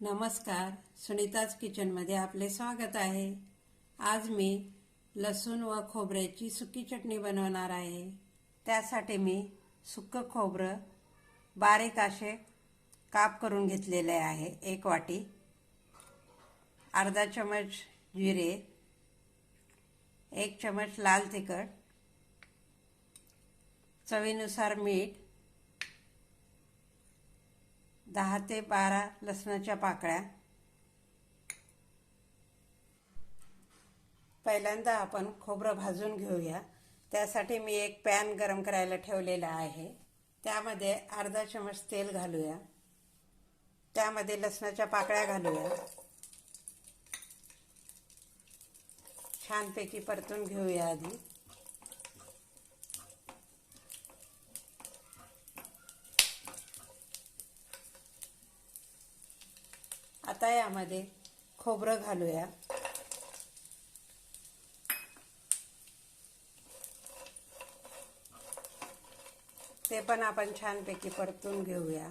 नमस्कार. सुनीताज किचनमध्ये आपले स्वागत आहे. आज मी लसूण व खोबऱ्याची सुकी चटणी बनवणार आहे. त्यासाठी मी सुकं खोबरं बारीक असे काप करून घेतलेले आहे. एक वाटी. अर्धा चमच जिरे. एक चमच लाल तिखट. चवीनुसार मीठ. दहा ते बारा लसणाच्या पाकळ्या. पहिल्यांदा आपण खोबरं भाजून घेऊया. त्यासाठी मी एक पॅन गरम करायला ठेवलेला आहे. त्यामध्ये अर्धा चमच तेल घालूया. त्यामध्ये लसणाच्या पाकळ्या घालूया. छानपैकी परतून घेऊया आधी. आता यामध्ये खोबरं घालूया. ते पण आपण छानपैकी परतून घेऊया.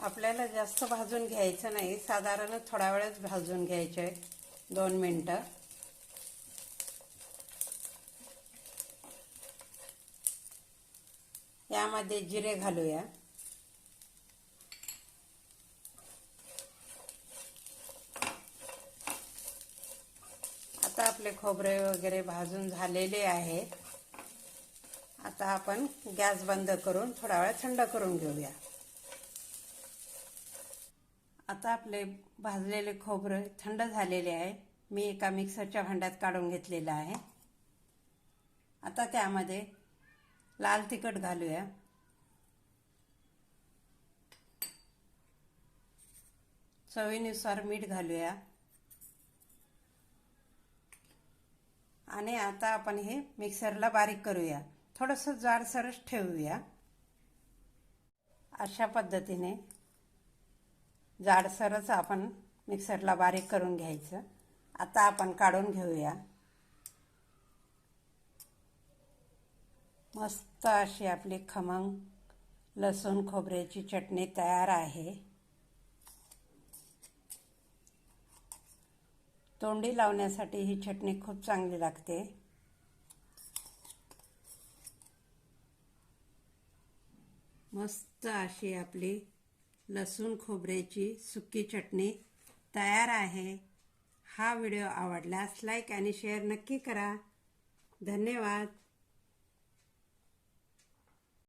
आपल्याला जास्त भाजून घ्यायचं नाही. साधारण थोडा वेळच भाजून घ्यायचे दोन मिनटं. यामध्ये जिरे घालूया. आता आपले खोबरे वगैरे भाजून झालेले आहेत. आता आपण गॅस बंद करून थोडा वेळ थंड करून घेऊया. आता आपले भाजलेले खोबरे थंड झालेले आहे मी एका मिक्सरच्या भांड्यात काढून घेतलेलं आहे. आता त्यामध्ये लाल तिखट घालूया. चवीनुसार मीठ घालूया. आणि आता आपण हे मिक्सरला बारीक करूया. थोडंसं जाडसरच ठेवूया. अशा पद्धतीने जाडसरच आपण मिक्सरला बारीक करून घ्यायचं. आता आपण काढून घेऊया. मस्त अशी आपली खमंग लसूण खोबऱ्याची चटणी तयार आहे. तोंडी लावण्यासाठी ही चटणी खूप चांगली लागते. मस्त अशी आपली लसूण खोबऱ्याची सुकी चटणी तयार आहे. हा व्हिडिओ आवडल्यास लाईक आणि शेअर नक्की करा. धन्यवाद.